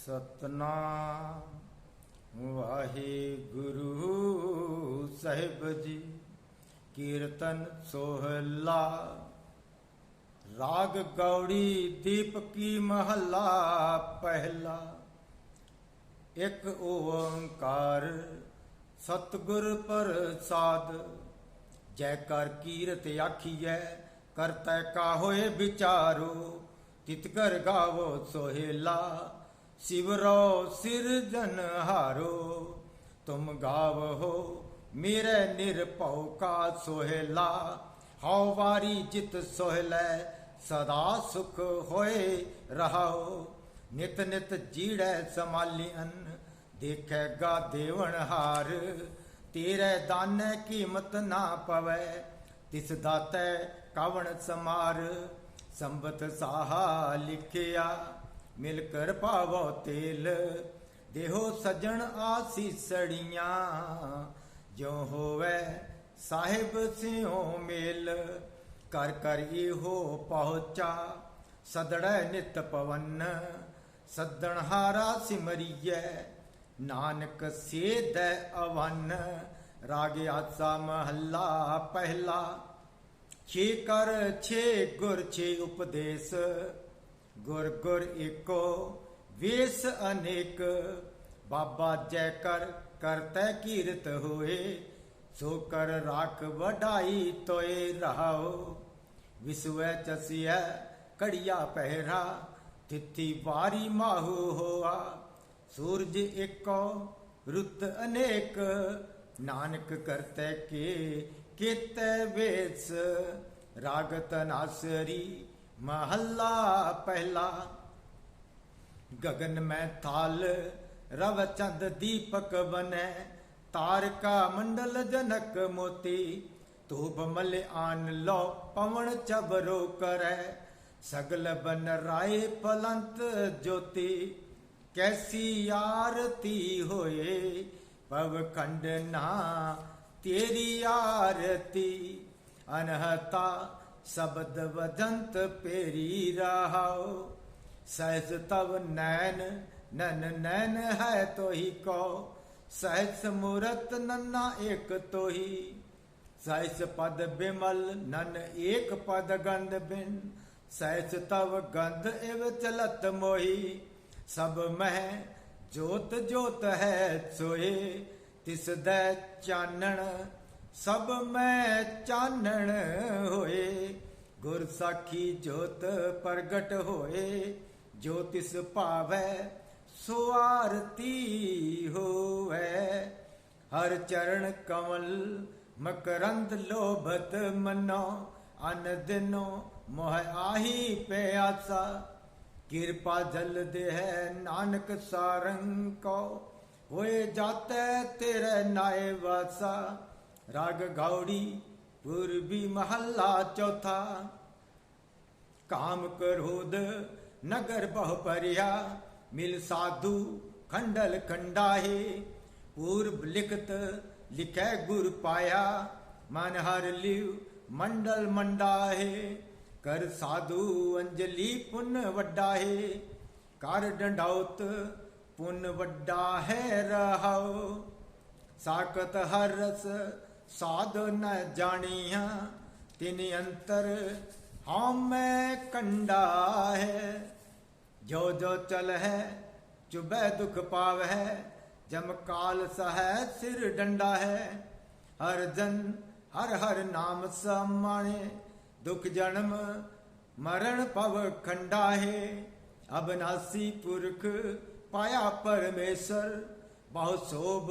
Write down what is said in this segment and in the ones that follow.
ਸਤਨਾਮ ਵਾਹਿਗੁਰੂ ਸਾਹਿਬ ਜੀ, ਕੀਰਤਨ ਸੋਹਲਾ, ਰਾਗ ਗੌੜੀ ਦੀਪਕੀ ਮਹੱਲਾ ਪਹਿਲਾ। ਇੱਕ ਓੰਕਾਰ ਸਤਿਗੁਰ ਪ੍ਰਸਾਦ ਜੈ ਕਰ ਕੀਰਤ ਆਖੀਐ, ਕਰਤੈ ਕਾ ਹੋਏ ਵਿਚਾਰੋ, ਤਿਤ ਕਰ ਗਾਵੋ ਸੋਹਿਲਾ। ਸਿਵਰੋ ਸਿਰਜਨ ਹਾਰੋ, ਤੁਮ ਗਾਵਹੋ, ਮੇਰੇ ਨਿਰਭਉ ਕਾ ਸੋਹਿਲਾ। ਹਉ ਵਾਰੀ ਜਿਤ ਸੋਹਿਲੈ ਸਦਾ ਸੁਖ ਹੋਏ ਰਹਾਓ। ਨਿਤ ਨਿਤ ਜੀੜੈ ਸਮਾਲੀਅਨ ਦੇਖੇਗਾ ਦੇਵਨ ਹਾਰ। ਤੇਰੇ ਦਾਨੈ ਕੀਮਤ ਨਾ ਪਵੈ, ਤਿਸ ਦਾਤੈ ਕਵਣ ਸਮਾਰ। ਸੰਬਤ ਸਾਹਾ ਲਿਖਿਆ। ਮਿਲ ਕਰ ਪਾਵੋ ਤੇਲ, ਦੇਹੋ ਸਜਣ ਆਸੀਸੜੀਆਂ। ਜੋ ਹੋਵੇ ਸਾਹਿਬ ਸਿਓ ਮੇਲ ਕਰ ਕਰ ਇਹੋ ਪਹੁੰਚਾ, ਸਦੜੈ ਨਿਤ ਪਵਨ। ਸੱਦਣ ਹਾਰਾ ਸਿਮਰੀਐ, ਨਾਨਕ ਸੇਧੈ ਅਵਨ। ਰਾਗ ਆਸਾ ਮਹੱਲਾ ਪਹਿਲਾ, ਛੇ ਕਰ ਛੇ ਗੁਰ ਛੇ ਉਪਦੇਸ਼। ਗੁਰ ਗੁਰ ਏਕੋ, ਵੇਸ ਅਨੇਕ, ਬਾਬਾ ਜੈ ਕਰ, ਕਰਤੈ ਕੀਰਤ ਹੋਏ, ਸੋ ਕਰ ਰਾਖ ਵਡਾਈ ਤੋਏ ਰਹਾਓ। ਵਿਸਵੈ ਚਸਿਐ ਕੜੀਆ ਪਹਿਰਾ, ਤਿੱਥੀ ਵਾਰੀ ਮਾਹੂ ਹੋਆ। ਸੂਰਜ ਏਕੋ, ਰੁੱਤ ਅਨੇਕ, ਨਾਨਕ ਕਰਤੈ ਕੇ, ਕੀਤੈ ਵੇਸ। ਰਾਗਤ ਨਾਸਰੀ ਮਹੱਲਾ ਪਹਿਲਾ। ਗगन ਮੈਂ ਥਾਲ, ਰਵ ਚੰਦ ਦੀਪਕ ਬਨੈ। ਤਾਰਕਾ ਮੰਡਲ ਜਨਕ ਮੋਤੀ, ਧੂਪ ਮਲ ਆਨ ਲੋ ਪਵਨ ਚਬਰੋ ਕਰੈ। ਸਗਲ ਬਨ ਰਾਏ ਪਲੰਤ ਜੋਤੀ, ਕੈਸੀ ਆਰਤੀ ਹੋਏ? ਪਵ ਖੰਡ ਨਾ ਤੇਰੀ ਆਰਤੀ, ਅਨਹਤਾ ਸ਼ਬਦ ਵਦੰਤ ਪੇਰੀ ਰਹਾਓ ਸਹਿਜ ਤਵ ਨੈਨ ਨਨ ਨੈਨ ਹੈ ਤੋਹੀ ਕੋ। ਸਹਿਜ ਮੂਰਤ ਨੰਨਾ ਏਕ ਤੋਹੀ। ਸਹਿਜ ਪਦ ਬਿਮਲ, ਨਨ ਏਕ ਪਦ ਗੰਧ ਬਿਨ। ਸਹਿਜ ਤਵ ਗੰਧ ਇਵ ਚਲਤ ਮੋਹੀ। ਸਭ ਮਹਿ ਜੋਤ ਜੋਤ ਹੈ ਸੋਏ ਤਿਸ ਦੈ ਚਾਨਣ ਸਭ ਮੈਂ ਚਾਨਣ ਹੋਏ, ਗੁਰ ਸਾਖੀ ਜੋਤ ਪ੍ਰਗਟ ਹੋਏ, ਜੋ ਤਿਸ ਭਾਵੈ ਸੋ ਆਰਤੀ ਹੋਵੇ। ਹਰ ਚਰਨ ਕਮਲ ਮਕਰੰਦ ਲੋਭਤ ਮਨੋ, ਅਨ ਦਿਨੋ ਮੋਹ ਆਹੀ ਪਿਆਸਾ। ਕਿਰਪਾ ਜਲ ਦੇ ਹੈ ਨਾਨਕ ਸਾਰੰਗ ਕੋ, ਹੋਏ ਜਾਤੈ ਤੇਰੇ ਨਾਏ ਵਾਸਾ। ਰਾਗ ਗੌੜੀ ਪੂਰਬੀ ਮਹੱਲਾ ਚੌਥਾ। ਕਾਮ ਕਰੋਧ ਨਗਰ ਬਹੁ ਪਰਿਆ, ਮਿਲ ਸਾਧੂ, ਖੰਡਲ ਖੰਡਾਹੇ। ਪੂਰਬ ਲਿਖਤ, ਲਿਖੈ ਗੁਰ ਪਾਇਆ, ਮਨ ਹਰ ਲਿਵ, ਮੰਡਲ ਮੰਡਾਹੇ। ਕਰ ਸਾਧੂ ਅੰਜਲੀ ਪੁੰਨ ਵੱਡਾ ਹੈ ਕਰ ਡੰਡਾਉਤ ਪੁੰਨ ਵੱਡਾ ਹੈ ਰਹਾਉ। ਸਾਕਤ ਹਰ ਰਸ ਸਾਧ ਨ ਜਾਣੀਆਂ, ਤਿਨ ਅੰਤਰ ਹਉ ਕੰਡਾ ਹੈ। ਜੋ ਜੋ ਚਲ ਹੈ ਚੁਬੈ ਦੁਖ ਪਾਵੈ ਜਮ ਕਾਲ ਸਹੈ ਸਿਰ ਡੰਡਾ ਹੈ। ਹਰ ਜਨ ਹਰ ਹਰ ਨਾਮ ਸਮਾਣੇ, ਦੁਖ ਜਨਮ ਮਰਨ ਪਵ ਖੰਡਾ ਹੈ। ਅਬਨਾਸੀ ਪੁਰਖ ਪਾਇਆ ਪਰਮੇਸ਼ਰ, ਬਹੁ ਸੋਭ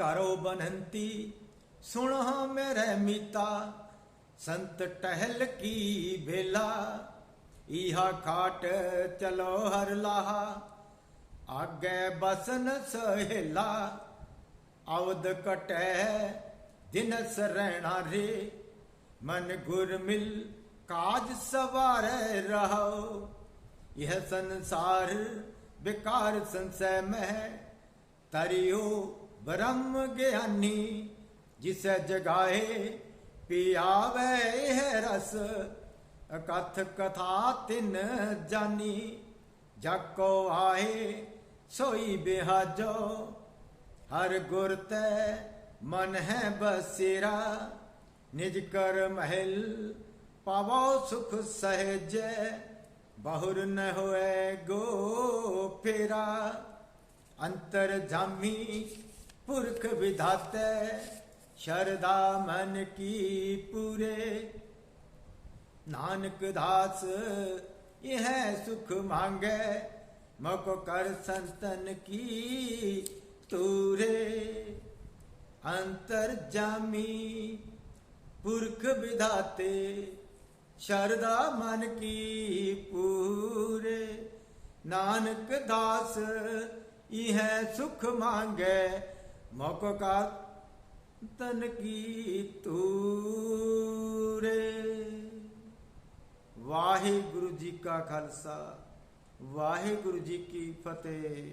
करो बनंती, सुन हाँ मेरे मिता, संत टहल की बेला, इहा खाट चलो हर लाहा, आगे बसन सहेला अवध कटे दिनस रहना रे, मन गुर मिल काज सवार रहो, यह संसार बेकार संसय में तरियो ਬ੍ਰਹਮ ਗਿਆਨੀ ਜਿਸੈ ਜਗਾਏ, ਪਿਆਵੇ ਇਹ ਰਸ ਅਕਥ ਕਥਾ ਤਿਨ ਜਾਨੀ, ਜਾਕੋ ਆਏ ਸੋਈ ਬਿਹਾਜੋ, ਹਰ ਗੁਰ ਤੈ ਮਨ ਹੈ ਬਸੇਰਾ, ਨਿਜ ਕਰ ਮਹਿਲ ਪਾਵੋ ਸੁਖ ਸਹਜੈ, ਬਹੁਰ ਨ ਹੋਏ ਗੋ ਫੇਰਾ, ਅੰਤਰ ਜਾਮੀ ਪੁਰਖ ਵਿਧਾਤੈ ਸ਼ਰਦਾ ਮਨ ਕੀ ਪੂਰੇ। ਨਾਨਕ ਦਾਸ, ਇਹ ਸੁਖ ਮੰਗੈ ਮਕੋ ਕਰ ਸੰਤਨ ਕੀ ਤੂਰੇ ਅੰਤਰ ਜਾਮੀ ਪੁਰਖ ਵਿਧਾਤੇ ਸ਼ਰਦਾ ਮਨ ਕੀ ਪੂਰੇ। ਨਾਨਕ ਦਾਸ, ਇਹ ਸੁਖ ਮੰਗੈ ਮੋਕੋ ਕਾ ਤਨ ਕੀ ਤੂਰੇ। ਵਾਹਿਗੁਰੂ ਜੀ ਕਾ ਖਾਲਸਾ ਵਾਹਿਗੁਰੂ ਜੀ ਕੀ ਫਤਿਹ।